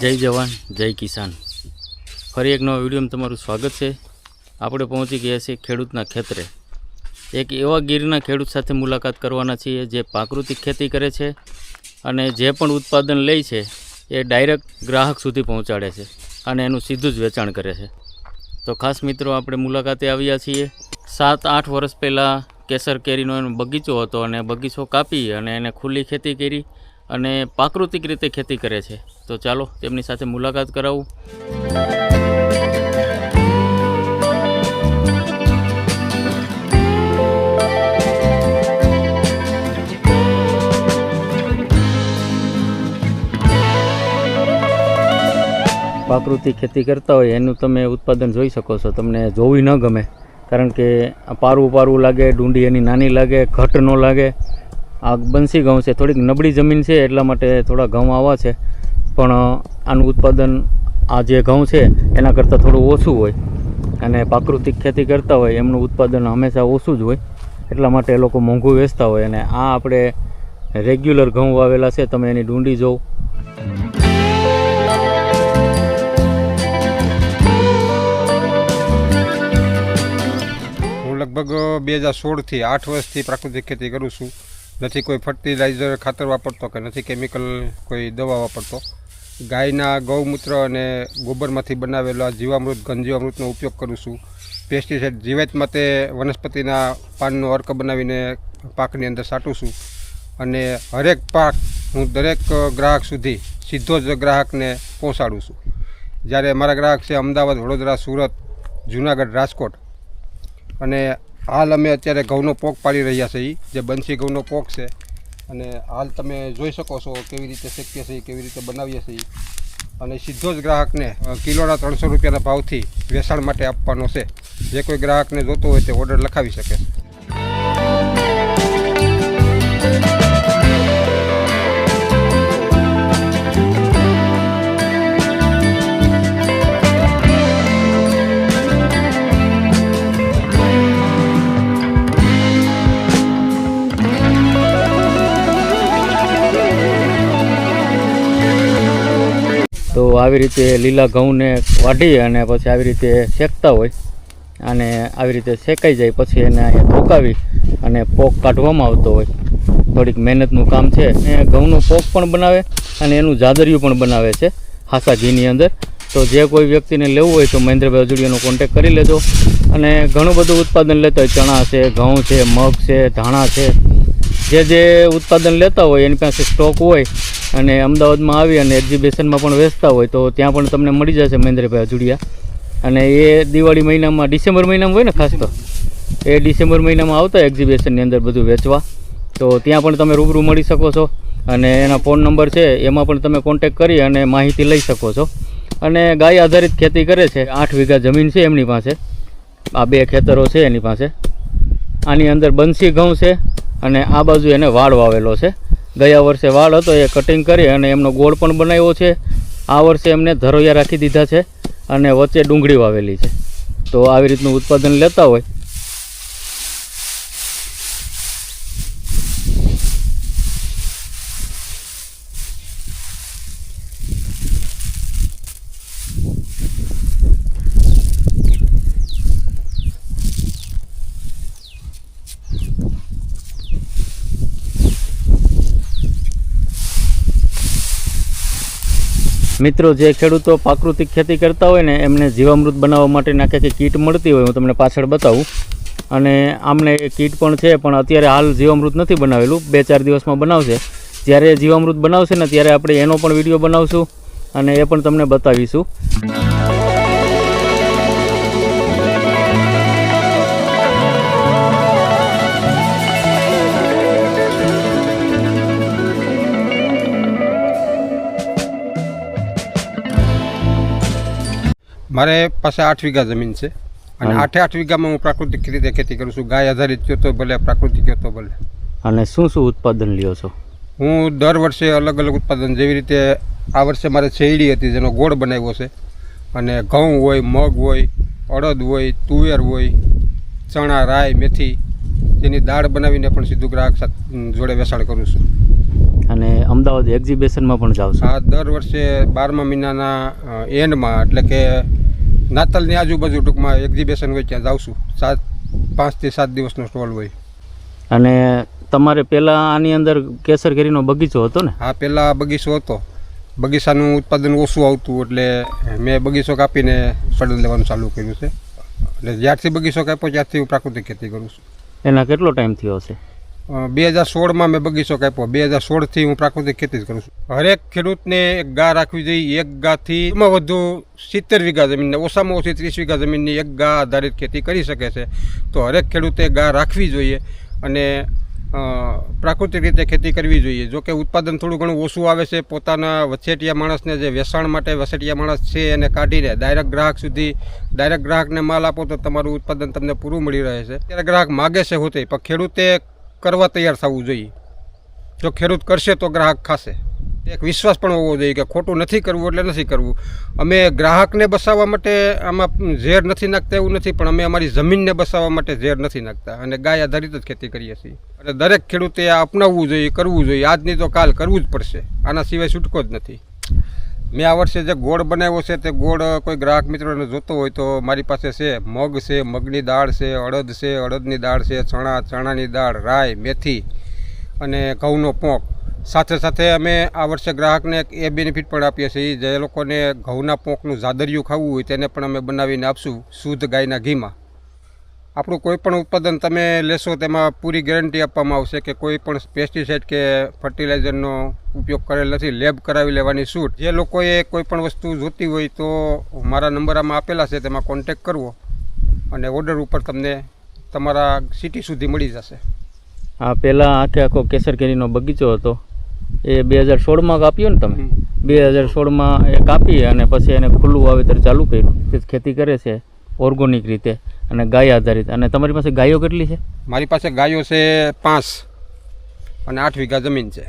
જય જવાન, જય કિસાન. ફરી એક નવા વિડીયોમાં તમારું સ્વાગત છે. આપણે પહોંચી ગયા છીએ ખેડૂતના ખેતરે. એક એવા ગીરના ખેડૂત સાથે મુલાકાત કરવાના છીએ જે પ્રાકૃતિક ખેતી કરે છે અને જે પણ ઉત્પાદન લે છે એ ડાયરેક્ટ ગ્રાહક સુધી પહોંચાડે છે અને એનું સીધું જ વેચાણ કરે છે. તો ખાસ મિત્રો, આપણે મુલાકાતે આવ્યા છીએ. સાત આઠ વર્ષ પહેલાં કેસર કેરીનો એનો બગીચો હતો અને બગીચો કાપી અને એને ખુલ્લી ખેતી કરી અને પ્રાકૃતિક રીતે ખેતી કરે છે. તો ચાલો તેમની સાથે મુલાકાત કરાવું. પ્રાકૃતિક ખેતી કરતા હોય એનું તમે ઉત્પાદન જોઈ શકો છો. તમને જોવી ન ગમે. કારણ કે પારવું પારવું લાગે, ડુંડી એની નાની લાગે, ઘટ ન લાગે. આ બંસી ઘઉં છે. થોડીક નબળી જમીન છે એટલા માટે થોડા ઘઉં આવા છે. પણ આનું ઉત્પાદન આ જે ઘઉં છે એના કરતાં થોડું ઓછું હોય. અને પ્રાકૃતિક ખેતી કરતા હોય, એમનું ઉત્પાદન હંમેશા ઓછું જ હોય. એટલા માટે એ લોકો મોંઘું વેચતા હોય. અને આ આપણે રેગ્યુલર ઘઉં વાવેલા છે, તમે એની ડુંડી જોવો. લગભગ બે હજાર સોળથી આઠ વર્ષથી પ્રાકૃતિક ખેતી કરું છું. નથી કોઈ ફર્ટિલાઇઝર ખાતર વાપરતો કે નથી કેમિકલ કોઈ દવા વાપરતો. ગાયના ગૌમૂત્ર અને ગોબરમાંથી બનાવેલા જીવામૃત, ઘનજીવામૃતનો ઉપયોગ કરું છું. પેસ્ટિસાઇડ જીવાત માટે વનસ્પતિના પાનનો અર્ક બનાવીને પાકની અંદર સાટું છું. અને હરેક પાક હું દરેક ગ્રાહક સુધી સીધો જ ગ્રાહકને પહોંચાડું છું. જ્યારે મારા ગ્રાહક છે અમદાવાદ, વડોદરા, સુરત, જુનાગઢ, રાજકોટ અને હાલ અમે અત્યારે ઘઉંનો પોક પાડી રહ્યા છીએ જે બંસી ઘઉંનો પોક છે. અને હાલ તમે જોઈ શકો છો કેવી રીતે શક્ય છે, કેવી રીતે બનાવીએ છીએ અને સીધો જ ગ્રાહકને કિલોના ત્રણસો રૂપિયાના ભાવથી વેચાણ માટે આપવાનો છે. જે કોઈ ગ્રાહકને જોતો હોય તે ઓર્ડર લખાવી શકે છે. આવી રીતે લીલા ઘઉંને વાઢી અને પછી આવી રીતે શેકતા હોય અને આવી રીતે શેકાઈ જાય પછી એને ધોકાવી અને પોક કાઢવામાં આવતો હોય. થોડીક મહેનતનું કામ છે. એ ઘઉંનું પોક પણ બનાવે અને એનું જાદરિયું પણ બનાવે છે હાસા ઘીની અંદર. તો જે કોઈ વ્યક્તિને લેવું હોય તો મહેન્દ્રભાઈ અજુડિયાનો કોન્ટેક કરી લેજો. અને ઘણું બધું ઉત્પાદન લેતા હોય. ચણા છે, ઘઉં છે, મગ છે, ધાણા છે. જે જે ઉત્પાદન લેતા હોય, એની પાસે સ્ટોક હોય અને અમદાવાદમાં આવી અને એક્ઝિબિશનમાં પણ વેચતા હોય તો ત્યાં પણ તમને મળી જશે મહેન્દ્રભાઈ અજુડિયા. અને એ દિવાળી મહિનામાં, ડિસેમ્બર મહિનામાં હોય ને ખાસ તો? એ ડિસેમ્બર મહિનામાં આવતા એક્ઝિબિશનની અંદર બધું વેચવા. તો ત્યાં પણ તમે રૂબરૂ મળી શકો છો. અને એના ફોન નંબર છે, એમાં પણ તમે કોન્ટેક કરી અને માહિતી લઈ શકો છો. અને ગાય આધારિત ખેતી કરે છે. આઠ વીઘા જમીન છે એમની પાસે. આ બે ખેતરો છે એની પાસે. આની અંદર બંસી ઘઉં છે અને આ બાજુ એને વાળ વાવેલો છે. ગયા વર્ષે વાળ હતો, એ કટિંગ કરી અને એમનો ગોળ પણ બનાવ્યો છે. આ વર્ષે એમને ધરોયા રાખી દીધા છે અને વચ્ચે ડુંગળી વાવેલી છે. તો આવી રીતનું ઉત્પાદન લેતા હોય મિત્રો, જે ખેડૂતો પ્રાકૃતિક ખેતી કરતા હોય ને, એમને જીવામૃત બનાવવા માટે નાખે કે કીટ મળતી હોય, હું તમને પાછળ બતાવું. અને આમને કીટ પણ છે, પણ અત્યારે હાલ જીવામૃત નથી બનાવેલું. બે ચાર દિવસમાં બનાવશે. જ્યારે જીવામૃત બનાવશે ને, ત્યારે આપણે એનો પણ વીડિયો બનાવશું અને એ પણ તમને બતાવીશું. મારે પાસે આઠ વીઘા જમીન છે અને આઠે આઠ વીઘામાં હું પ્રાકૃતિક રીતે ખેતી કરું છું. ગાય આધારિત કયો તો ભલે પ્રાકૃતિક કયો તો ભલે. અને શું શું ઉત્પાદન લ્યો છો? હું દર વર્ષે અલગ અલગ ઉત્પાદન જેવી રીતે આ વર્ષે મારે શેરડી હતી જેનો ગોળ બનાવ્યો છે. અને ઘઉં હોય મગ હોય અડદ હોય તુવેર હોય ચણા રાઈ મેથી તેની દાળ બનાવીને પણ સીધું ગ્રાહક જોડે વેચાણ કરું છું. અને અમદાવાદ એક્ઝિબિશનમાં પણ જાઉં છું? આ દર વર્ષે બારમા મહિનાના એન્ડમાં એટલે કે નાતાલની આજુબાજુ ટૂંકમાં એક્ઝિબિશન હોય ત્યાં જાઉં છું. સાત પાંચથી સાત દિવસનો સ્ટોલ હોય. અને તમારે પહેલાં આની અંદર કેસર કેરીનો બગીચો હતો ને? આ પહેલાં બગીચો હતો. બગીચાનું ઉત્પાદન ઓછું આવતું એટલે મેં બગીચો કાપીને સડન લેવાનું ચાલુ કર્યું છે. એટલે જ્યારથી બગીચો કાપ્યો ત્યારથી હું પ્રાકૃતિક ખેતી કરું છું. એના કેટલો ટાઈમ થયો હશે? બે હજાર સોળમાં મેં બગીચો કાપ્યો. બે હજાર સોળથી હું પ્રાકૃતિક ખેતી જ કરું છું. હરેક ખેડૂતને એક ગા રાખવી જોઈએ, એક ગાથી એમાં વધુ સિત્તેર વીઘા જમીનને, ઓછામાં ઓછી ત્રીસ વીઘા જમીનની એક ગા આધારિત ખેતી કરી શકે છે. તો હરેક ખેડૂતે ગા રાખવી જોઈએ અને પ્રાકૃતિક રીતે ખેતી કરવી જોઈએ. જો કે ઉત્પાદન થોડું ઘણું ઓછું આવે છે, પોતાના વછેટિયા માણસને જે વેચાણ માટે વછેટિયા માણસ છે એને કાઢીને ડાયરેક્ટ ગ્રાહક સુધી, ડાયરેક્ટ ગ્રાહકને માલ આપો તો તમારું ઉત્પાદન તમને પૂરું મળી રહે છે. ત્યારે ગ્રાહક માગે છે હોતે પણ ખેડૂતે કરવા તૈયાર થવું જોઈએ. જો ખેડૂત કરશે તો ગ્રાહક ખાશે. એક વિશ્વાસ પણ હોવો જોઈએ કે ખોટું નથી કરવું એટલે નથી કરવું. અમે ગ્રાહકને બસાવવા માટે આમાં ઝેર નથી નાખતા એવું નથી, પણ અમે અમારી જમીનને બસાવવા માટે ઝેર નથી નાખતા અને ગાય આધારિત જ ખેતી કરીએ છીએ. અને દરેક ખેડૂતે આ અપનાવવું જોઈએ, કરવું જોઈએ. આજની તો કાલ કરવું જ પડશે. આના સિવાય છૂટકો જ નથી. મેં આ વર્ષે જે ગોળ બનાવ્યો છે તે ગોળ કોઈ ગ્રાહક મિત્રોને જોતો હોય તો મારી પાસે છે, મગ છે, મગની દાળ છે, અડદ છે, અડદની દાળ છે, ચણા, ચણાની દાળ, રાઈ, મેથી અને ઘઉંનો પોંક. સાથે સાથે અમે આ વર્ષે ગ્રાહકને એ બેનિફિટ પણ આપીએ છીએ, જે લોકોને ઘઉંના પોંકનું જાદરિયું ખાવું હોય તેને પણ અમે બનાવીને આપશું, શુદ્ધ ગાયના ઘીમાં. આપણું કોઈ પણ ઉત્પાદન તમે લેશો તેમાં પૂરી ગેરંટી આપવામાં આવશે કે કોઈ પણ પેસ્ટિસાઇડ કે ફર્ટિલાઇઝરનો ઉપયોગ કરેલ નથી. લેબ કરાવી લેવાની છૂટ. જે લોકોએ કોઈ પણ વસ્તુ જોતી હોય તો મારા નંબર આમાં આપેલા છે તેમાં કોન્ટેક કરવો અને ઓર્ડર ઉપર તમને તમારા સિટી સુધી મળી જશે. આ પહેલાં આખે આખો કેસર કેરીનો બગીચો હતો. એ બે હજાર સોળમાં કાપ્યો ને તમે? બે હજાર સોળમાં એ કાપી અને પછી એને ખુલ્લું વાવેતર ચાલુ કર્યું. ખેતી કરે છે. ઓર્ગોનિક રીતે અને ગાય આધારિત. અને તમારી પાસે ગાયો કેટલી છે? મારી પાસે ગાયો છે પાંચ અને આઠ વીઘા જમીન છે.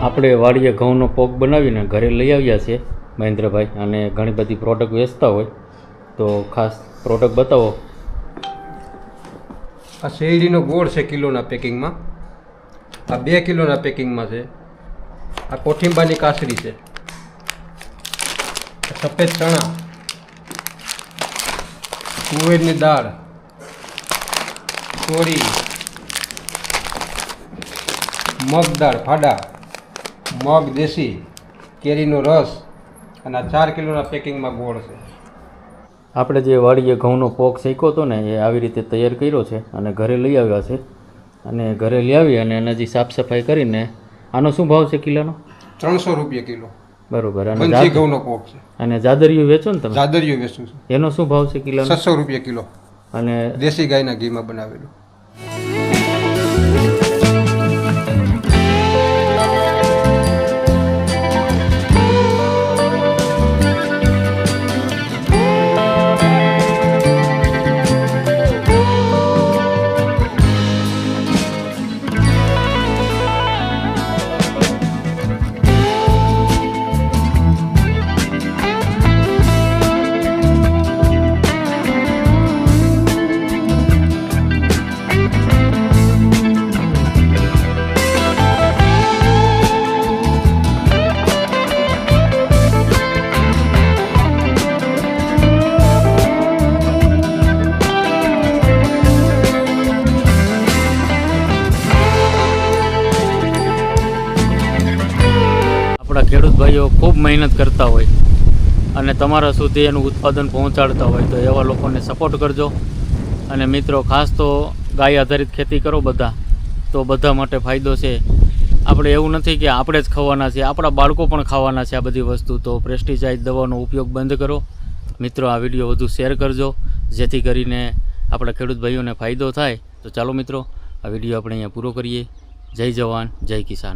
આપણે વાડીએ ઘઉંનો પોક બનાવીને ઘરે લઈ આવ્યા છીએ મહેન્દ્રભાઈ અને ઘણી બધી પ્રોડક્ટ વેચતા હોય. તો ખાસ પ્રોડક્ટ બતાવો આ શેરડીનો ગોળ છે કિલોના પેકિંગમાં. આ બે કિલોના પેકિંગમાં છે. આ કોઠિંબાની કાસરી છે. સફેદ ચણા. તુવેરની દાળ. ચોરી મગ દાળ, ફાડા. મગ દેશી. કેરીનો રસ. અને આ ચાર કિલોના પેકિંગમાં ગોળ છે. આપણે જે વાડીએ ઘઉંનો પોક શેક્યો હતો ને એ આવી રીતે તૈયાર કર્યો છે અને ઘરે લઈ આવ્યા છે. અને ઘરે લઈ આવી અને એના જે સાફ સફાઈ કરીને આનો શું ભાવ છે કિલોનો? ત્રણસો રૂપિયા કિલો. બરોબર અને ઘઉંનો પોક છે. અને જાદરિયું વેચો ને તમે? જાદરિયું વેચું છું. એનો શું ભાવ છે કિલો છસો રૂપિયા કિલો. અને દેશી ગાયના ઘીમાં બનાવેલું. ખેડૂત ભાઈઓ ખૂબ મહેનત કરતા હોય અને તમારા સુધી એનું ઉત્પાદન પહોંચાડતા હોય તો એવા લોકોને સપોર્ટ કરજો. અને મિત્રો, ખાસ તો ગાય આધારિત ખેતી કરો બધા, તો બધા માટે ફાયદો છે. આપણે એવું નથી કે આપણે જ ખાવાના છે આપણા બાળકો પણ ખાવાના છે આ બધી વસ્તુ, તો પ્રેસ્ટિસાઇડ દવાનો ઉપયોગ બંધ કરો. મિત્રો, આ વીડિયો વધુ શેર કરજો, જેથી કરીને આપણા ખેડૂત ભાઈઓને ફાયદો થાય. તો ચાલો મિત્રો, આ વીડિયો આપણે અહીંયા પૂરો કરીએ. જય જવાન, જય કિસાન.